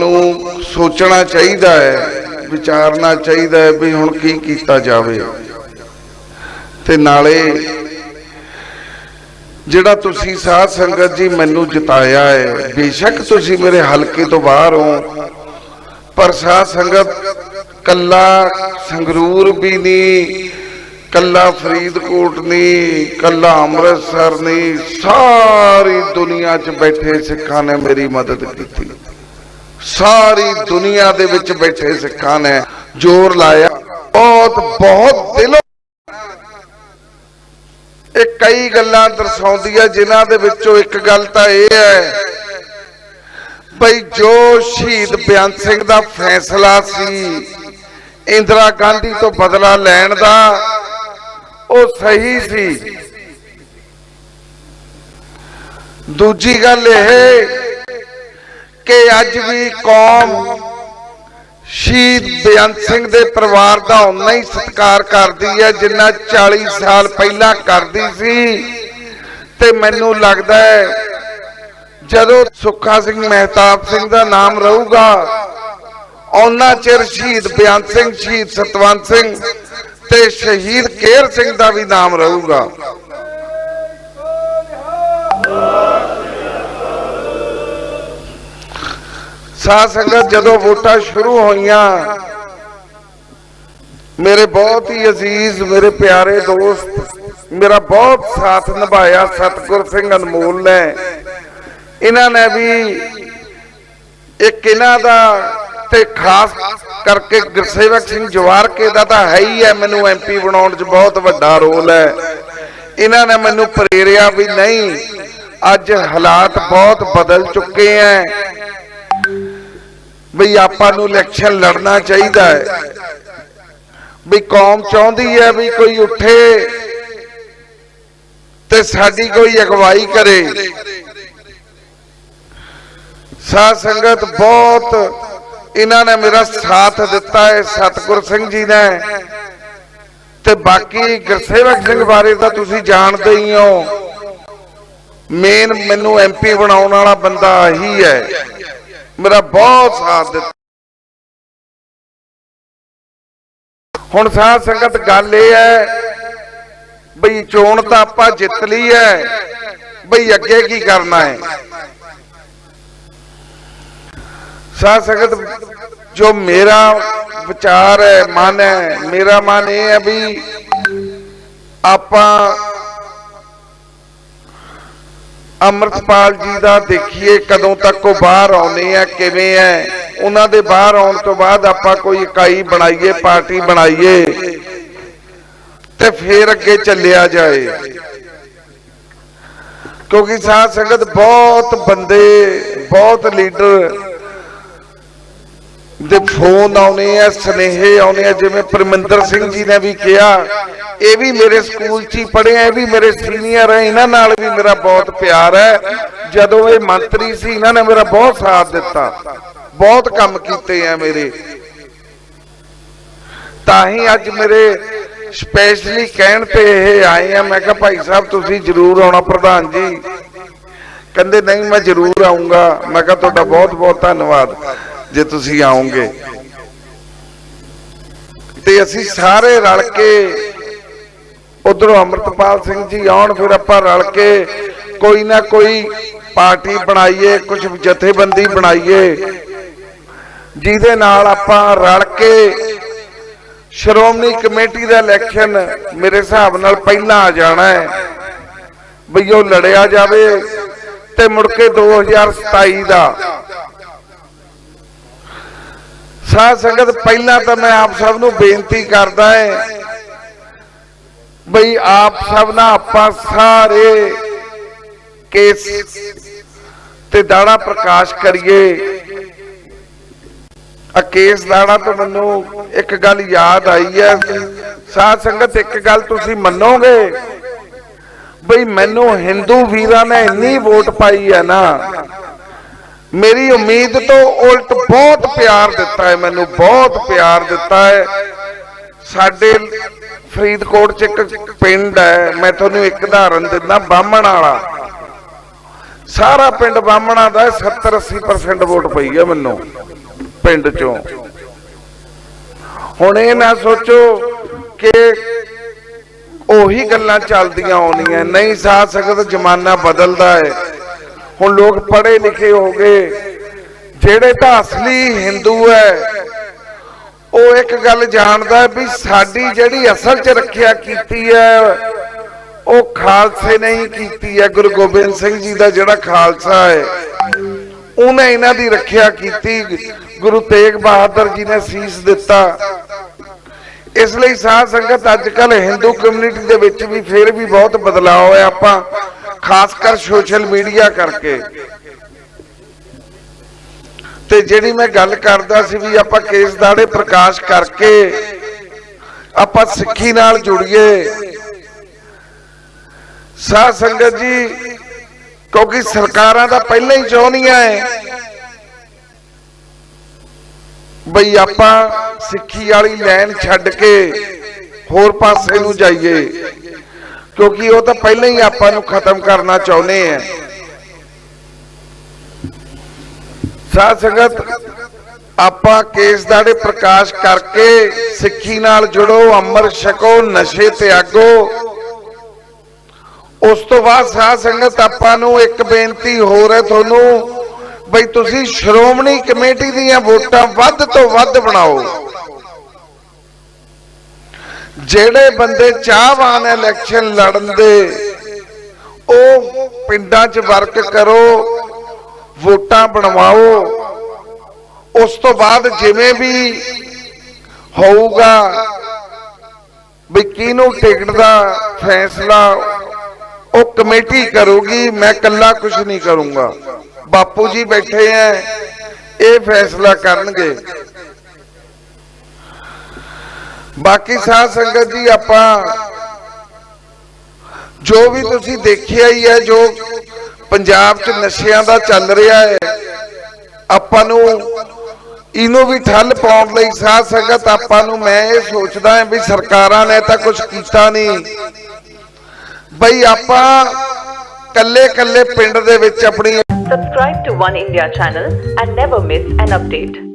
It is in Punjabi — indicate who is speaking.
Speaker 1: ਨੂੰ ਸੋਚਣਾ ਚਾਹੀਦਾ ਹੈ, ਵਿਚਾਰਨਾ ਚਾਹੀਦਾ ਹੈ ਵੀ ਹੁਣ ਕੀ ਕੀਤਾ ਜਾਵੇ। ਤੇ ਨਾਲੇ ਜਿਹੜਾ ਤੁਸੀਂ ਸਾਧ ਸੰਗਤ ਜੀ ਮੈਨੂੰ ਜਿਤਾਇਆ ਹੈ, ਬੇਸ਼ੱਕ ਤੁਸੀਂ ਮੇਰੇ ਹਲਕੇ ਤੋਂ ਬਾਹਰ ਹੋ, ਪਰ ਸਾਧ ਸੰਗਤ ਕੱਲਾ ਸੰਗਰੂਰ ਵੀ ਨਹੀਂ, ਕੱਲਾ ਫਰੀਦਕੋਟ ਨਹੀਂ, ਕੱਲਾ ਅੰਮ੍ਰਿਤਸਰ ਨਹੀਂ, ਸਾਰੀ ਦੁਨੀਆ 'ਚ ਬੈਠੇ ਸਿੱਖਾਂ ਨੇ ਮੇਰੀ ਮਦਦ ਕੀਤੀ। ਸਾਰੀ ਦੁਨੀਆ ਦੇ ਵਿੱਚ ਬੈਠੇ ਸਿੱਖਾਂ ਨੇ ਜ਼ੋਰ ਲਾਇਆ। ਬਹੁਤ ਬਹੁਤ ਦਿਲੋਂ ਇਹ ਕਈ ਗੱਲਾਂ ਦਰਸਾਉਂਦੀ ਹੈ, ਜਿਨ੍ਹਾਂ ਦੇ ਵਿੱਚੋਂ ਇੱਕ ਗੱਲ ਤਾਂ ਇਹ ਹੈ ਭਈ ਜੋ ਸ਼ਹੀਦ ਬਿਆਨ ਸਿੰਘ ਦਾ ਫੈਸਲਾ ਸੀ, ਇੰਦਰਾ ਗਾਂਧੀ ਤੋਂ ਬਦਲਾ ਲੈਣ ਦਾ, ਉਹ ਸਹੀ ਸੀ। ਦੂਜੀ ਗੱਲ ਇਹ ਕਿ ਅੱਜ ਵੀ ਕੌਮ ਸ਼ਹੀਦ ਬੇਅੰਤ ਸਿੰਘ ਦੇ ਪਰਿਵਾਰ ਦਾ ਉਨਾ ਹੀ ਸਤਿਕਾਰ ਕਰਦੀ ਹੈ, ਜਿੰਨਾ 40 ਸਾਲ ਪਹਿਲਾਂ ਕਰਦੀ ਸੀ। ਤੇ ਮੈਨੂੰ ਲੱਗਦਾ ਹੈ, ਜਦੋਂ ਸੁੱਖਾ ਸਿੰਘ ਮਹਿਤਾਬ ਸਿੰਘ ਦਾ ਨਾਮ ਰਹੂਗਾ ਉਹਨਾਂ ਚਿਰ ਸ਼ਹੀਦ ਬੇਅੰਤ ਸਿੰਘ, ਸ਼ਹੀਦ ਸਤਵੰਤ ਸਿੰਘ ਤੇ ਸ਼ਹੀਦ ਕੇਰ ਸਿੰਘ ਦਾ ਵੀ ਨਾਮ ਰਹੂਗਾ। ਸਾਧ ਸੰਗਤ ਜਦੋਂ ਵੋਟਾਂ ਸ਼ੁਰੂ ਹੋਈਆਂ, ਮੇਰੇ ਬਹੁਤ ਹੀ ਅਜ਼ੀਜ਼, ਮੇਰੇ ਪਿਆਰੇ ਦੋਸਤ, ਮੇਰਾ ਬਹੁਤ ਸਾਥ ਨਿਭਾਇਆ ਸਤਗੁਰ ਸਿੰਘ ਅਨਮੋਲ ਨੇ। ਇਹਨਾਂ ਨੇ ਵੀ ਇੱਕ ਇਹਨਾਂ ਦਾ ਤੇ ਖਾਸ ਕਰਕੇ ਗੁਰਸੇਵਕ ਸਿੰਘ ਜਵਾਰਕੇ ਦਾ ਤਾਂ ਹੈ ਹੀ ਹੈ, ਮੈਨੂੰ ਐਮਪੀ ਬਣਾਉਣ 'ਚ ਬਹੁਤ ਵੱਡਾ ਰੋਲ ਹੈ। ਇਹਨਾਂ ਨੇ ਮੈਨੂੰ ਪ੍ਰੇਰਿਆ ਵੀ ਨਹੀਂ, ਅੱਜ ਹਾਲਾਤ ਬਹੁਤ ਬਦਲ ਚੁੱਕੇ ਐ ਵੀ ਆਪਾਂ ਨੂੰ ਇਲੈਕਸ਼ਨ ਲੜਨਾ ਚਾਹੀਦਾ ਹੈ। ਵੀ ਕੌਮ ਚਾਹੁੰਦੀ ਹੈ ਵੀ ਕੋਈ ਉੱਠੇ ਤੇ ਸਾਡੀ ਕੋਈ ਅਗਵਾਈ ਕਰੇ। ਸਾਧ ਸੰਗਤ ਬਹੁਤ ਇਹਨਾਂ ਨੇ ਮੇਰਾ ਸਾਥ ਦਿੱਤਾ ਹੈ, ਸਤਗੁਰ ਸਿੰਘ ਜੀ ਨੇ। ਤੇ ਬਾਕੀ ਗੁਰਸੇਵਕ ਸਿੰਘ ਬਾਰੇ ਤਾਂ ਤੁਸੀਂ ਜਾਣਦੇ ਹੀ ਹੋ। ਮੇਨ ਮੈਨੂੰ ਐਮਪੀ ਬਣਾਉਣ ਵਾਲਾ ਬੰਦਾ ਆਹੀ ਹੈ। ਮੇਰਾ ਬਹੁਤ ਸਾਥ ਦਿੱਤਾ। ਹੁਣ ਸਾਧ ਸੰਗਤ ਗੱਲ ਇਹ ਹੈ, ਬਈ ਚੋਣ ਤਾਂ ਆਪਾਂ ਜਿੱਤ ਲਈ ਹੈ, ਬਈ ਅੱਗੇ ਕੀ ਕਰਨਾ ਹੈ? ਸਾਧ ਸੰਗਤ, ਜੋ ਮੇਰਾ ਵਿਚਾਰ ਹੈ, ਮਨ ਹੈ, ਮੇਰਾ ਮਨ ਇਹ ਹੈ ਵੀ ਆਪਾਂ ਅੰਮ੍ਰਿਤਪਾਲ ਜੀ ਦਾ ਦੇਖੀਏ ਕਦੋਂ ਤੱਕ ਉਹ ਬਾਹਰ ਆਉਣੇ ਆ, ਕਿਵੇਂ ਐ ਉਹਨਾਂ ਦੇ ਬਾਹਰ ਆਉਣ ਤੋਂ ਬਾਅਦ ਆਪਾਂ ਕੋਈ ਇਕਾਈ ਬਣਾਈਏ, ਪਾਰਟੀ ਬਣਾਈਏ ਤੇ ਫੇਰ ਅੱਗੇ ਚੱਲਿਆ ਜਾਏ। ਕਿਉਂਕਿ ਸਾਧ ਸੰਗਤ ਬਹੁਤ ਬੰਦੇ, ਬਹੁਤ ਲੀਡਰ ਦੇ ਫੋਨ ਆਉਣੇ ਆ, ਸਨੇਹੇ ਆਉਣੇ ਆ, ਜਿਵੇਂ ਪਰਮਿੰਦਰ ਸਿੰਘ ਜੀ ਨੇ ਵੀ ਕਿਹਾ, ਇਹ ਵੀ ਮੇਰੇ ਸਕੂਲ 'ਚ ਹੀ ਪੜ੍ਹੇ ਆ, ਇਹ ਵੀ ਮੇਰੇ ਸੀਨੀਅਰ ਹੈ ਇਹਨਾਂ ਨਾਲ ਵੀ ਮੇਰਾ ਬਹੁਤ ਪਿਆਰ ਹੈ। ਜਦੋਂ ਇਹ ਮੰਤਰੀ ਸੀ, ਇਹਨਾਂ ਨੇ ਮੇਰਾ ਬਹੁਤ ਸਾਥ ਦਿੱਤਾ, ਬਹੁਤ ਕੰਮ ਕੀਤੇ ਆ ਮੇਰੇ। ਤਾਂ ਹੀ ਅੱਜ ਮੇਰੇ ਸਪੈਸ਼ਲੀ ਕਹਿਣ ਤੇ ਇਹ ਆਏ ਆ, ਮੈਂ ਕਿਹਾ ਭਾਈ ਸਾਹਿਬ, ਤੁਸੀਂ ਜ਼ਰੂਰ ਆਉਣਾ, ਪ੍ਰਧਾਨ ਜੀ। ਕਹਿੰਦੇ, ਨਹੀਂ, ਮੈਂ ਜ਼ਰੂਰ ਆਉਂਗਾ ਮੈਂ ਕਿਹਾ, ਤੁਹਾਡਾ ਬਹੁਤ ਬਹੁਤ ਧੰਨਵਾਦ। ਜੇ ਤੁਸੀਂ ਆਓਗੇ ਤੇ ਅਸੀਂ ਸਾਰੇ ਰਲ ਕੇ ਉਧਰੋਂ ਅਮਰਤਪਾਲ ਸਿੰਘ ਜੀ ਆਉਣ, ਫਿਰ ਆਪਾਂ ਰਲ ਕੇ ਕੋਈ ਨਾ ਕੋਈ ਪਾਰਟੀ ਬਣਾਈਏ, ਕੁਝ ਜਥੇਬੰਦੀ ਬਣਾਈਏ, ਜਿਹਦੇ ਨਾਲ ਆਪਾਂ ਰਲ ਕੇ ਸ਼੍ਰੋਮਣੀ ਕਮੇਟੀ ਦਾ ਇਲੈਕਸ਼ਨ ਮੇਰੇ ਹਿਸਾਬ ਨਾਲ ਪਹਿਲਾਂ ਆ ਜਾਣਾ ਹੈ, ਬਈ ਉਹ ਲੜਿਆ ਜਾਵੇ ਤੇ ਮੁੜ ਕੇ 2027 ਦਾ ਸਾਧ ਸੰਗਤ, ਪਹਿਲਾਂ ਤਾਂ ਮੈਂ ਆਪ ਸਭ ਨੂੰ ਬੇਨਤੀ ਕਰਦਾ ਹੈ ਬਈ ਆਪ ਸਭ ਨਾਲ ਆਪਾਂ ਸਾਰੇ ਕੇਸ ਤੇ ਦਾੜਾ ਪ੍ਰਕਾਸ਼ ਕਰੀਏ। ਆ ਕੇਸ ਦਾਣਾ ਤੋਂ ਮੈਨੂੰ ਇੱਕ ਗੱਲ ਯਾਦ ਆਈ ਹੈ। ਸਾਧ ਸੰਗਤ, ਇੱਕ ਗੱਲ ਤੁਸੀਂ ਮੰਨੋਗੇ? ਬਈ ਮੈਨੂੰ ਹਿੰਦੂ ਵੀਰਾਂ ਨੇ ਇੰਨੀ ਵੋਟ ਪਾਈ ਹੈ ਨਾ ਮੇਰੀ ਉਮੀਦ ਤੋਂ ਉਲਟ ਬਹੁਤ ਪਿਆਰ ਦਿੱਤਾ ਹੈ, ਮੈਨੂੰ ਬਹੁਤ ਪਿਆਰ ਦਿੱਤਾ ਹੈ। ਸਾਡੇ ਫਰੀਦਕੋਟ ਚ ਇੱਕ ਪਿੰਡ ਹੈ, ਮੈਂ ਤੁਹਾਨੂੰ ਇੱਕ ਉਦਾਹਰਨ ਦਿੰਦਾ, ਬਾਹਮਣ ਵਾਲਾ। ਸਾਰਾ ਪਿੰਡ ਬਾਹਮਣਾ ਦਾ 70 80% ਵੋਟ ਪਈ ਹੈ ਮੈਨੂੰ, ਪਿੰਡ ਚੋਂ। ਹੁਣ ਇਹ ਨਾ ਸੋਚੋ ਕਿ ਉਹੀ ਗੱਲਾਂ ਚੱਲਦੀਆਂ ਆਉਣੀਆਂ ਨਹੀਂ ਸਾਥ ਸਕਤ ਜ਼ਮਾਨਾ ਬਦਲਦਾ ਹੈ। ਹੁਣ ਲੋਕ ਪੜ੍ਹੇ ਲਿਖੇ ਹੋ ਗਏ। ਜਿਹੜੇ ਤਾਂ ਅਸਲੀ ਹਿੰਦੂ ਹੈ, ਉਹ ਇੱਕ ਗੱਲ ਜਾਣਦਾ ਵੀ ਸਾਡੀ ਜਿਹੜੀ ਅਸਲ 'ਚ ਰੱਖਿਆ ਕੀਤੀ ਹੈ, ਉਹ ਖਾਲਸੇ ਨੇ ਹੀ ਕੀਤੀ ਹੈ। ਗੁਰੂ ਗੋਬਿੰਦ ਸਿੰਘ ਜੀ ਦਾ ਜਿਹੜਾ ਖਾਲਸਾ ਹੈ, ਉਹਨੇ ਇਹਨਾਂ ਦੀ ਰੱਖਿਆ ਕੀਤੀ। ਗੁਰੂ ਤੇਗ ਬਹਾਦਰ ਜੀ ਨੇ ਸੀਸ ਦਿੱਤਾ। ਇਸ ਲਈ ਸਾਧ ਸੰਗਤ ਅੱਜ ਕੱਲ ਹਿੰਦੂ ਕਮਿਊਨਿਟੀ ਦੇ ਵਿੱਚ ਵੀ ਫਿਰ ਵੀ ਬਹੁਤ ਬਦਲਾਅ ਹੋਇਆ। ਆਪਾਂ ਖਾਸ ਕਰ ਸੋਸ਼ਲ ਮੀਡੀਆ ਕਰਕੇ। ਤੇ ਜਿਹੜੀ ਮੈਂ ਗੱਲ ਕਰਦਾ ਸੀ ਵੀ ਆਪਾਂ ਕੇਸ ਦਾੜੇ ਪ੍ਰਕਾਸ਼ ਕਰਕੇ ਆਪਾਂ ਸਿੱਖੀ ਨਾਲ ਜੁੜੀਏ। ਸਾਧ ਸੰਗਤ ਜੀ, ਕਿਉਂਕਿ ਸਰਕਾਰਾਂ ਦਾ ਪਹਿਲਾਂ ਹੀ ਚਾਹੁੰਦੀਆਂ ਐ ਬਈ ਆਪਾਂ ਸਿੱਖੀ ਵਾਲੀ ਲਾਈਨ ਛੱਡ ਕੇ ਹੋਰ ਪਾਸੇ ਨੂੰ ਜਾਈਏ। ਕਿਉਂਕਿ ਉਹ ਤਾਂ ਪਹਿਲਾਂ ਹੀ ਆਪਾਂ ਨੂੰ ਖਤਮ ਕਰਨਾ ਚਾਹੁੰਦੇ ਐ ਸਾਧ ਸੰਗਤ, ਆਪਾਂ ਕੇਸ ਦਾੜੇ ਪ੍ਰਕਾਸ਼ ਕਰਕੇ ਸਿੱਖੀ ਨਾਲ ਜੁੜੋ, ਅੰਮ੍ਰਿਤ ਛਕੋ, ਨਸ਼ੇ ਤਿਆਗੋ। ਉਸ ਤੋਂ ਬਾਅਦ ਸਾਧ ਸੰਗਤ, ਆਪਾਂ ਨੂੰ ਇੱਕ ਬੇਨਤੀ ਹੋਰ ਹੈ ਤੁਹਾਨੂੰ, ਬਈ ਤੁਸੀਂ ਸ਼੍ਰੋਮਣੀ ਕਮੇਟੀ ਦੀਆਂ ਵੋਟਾਂ ਵੱਧ ਤੋਂ ਵੱਧ ਬਣਾਓ। ਜਿਹੜੇ ਬੰਦੇ ਚਾਹਵਾਨ ਇਲੈਕਸ਼ਨ ਲੜਨ ਦੇ, ਉਹ ਪਿੰਡਾਂ 'ਚ ਵਰਕ ਕਰੋ, ਵੋਟਾਂ ਬਣਵਾਓ। ਉਸ ਤੋਂ ਬਾਅਦ ਜਿਵੇਂ ਵੀ ਹੋਊਗਾ ਵੀ ਕਿਹਨੂੰ ਟਿਕਟ ਦਾ ਫੈਸਲਾ, ਉਹ ਕਮੇਟੀ ਕਰੂਗੀ, ਮੈਂ ਇਕੱਲਾ ਕੁਝ ਨਹੀਂ ਕਰੂੰਗਾ। ਬਾਪੂ ਜੀ ਬੈਠੇ ਐ, ਇਹ ਫੈਸਲਾ ਕਰਨਗੇ। ਬਾਕੀ ਸਾਧ ਸੰਗਤ ਜੀ ਆਪਾਂ ਜੋ ਵੀ ਤੁਸੀਂ ਦੇਖਿਆ ਹੀ ਹੈ, ਜੋ ਪੰਜਾਬ 'ਚ ਨਸ਼ਿਆਂ ਦਾ ਚੱਲ ਰਿਹਾ ਹੈ, ਆਪਾਂ ਨੂੰ ਇਹਨੂੰ ਵੀ ਠੱਲ ਪਾਉਣ ਲਈ ਸਾਧ ਸੰਗਤ ਆਪਾਂ ਨੂੰ ਮੈਂ ਇਹ ਸੋਚਦਾ ਹਾਂ ਵੀ ਸਰਕਾਰਾਂ ਨੇ ਤਾਂ ਕੁਝ ਕੀਤਾ ਨਹੀਂ ਬਈ ਆਪਾਂ ਕੱਲੇ ਕੱਲੇ ਪਿੰਡ ਦੇ ਵਿੱਚ ਆਪਣੀ
Speaker 2: Subscribe to One India channel and never miss an update.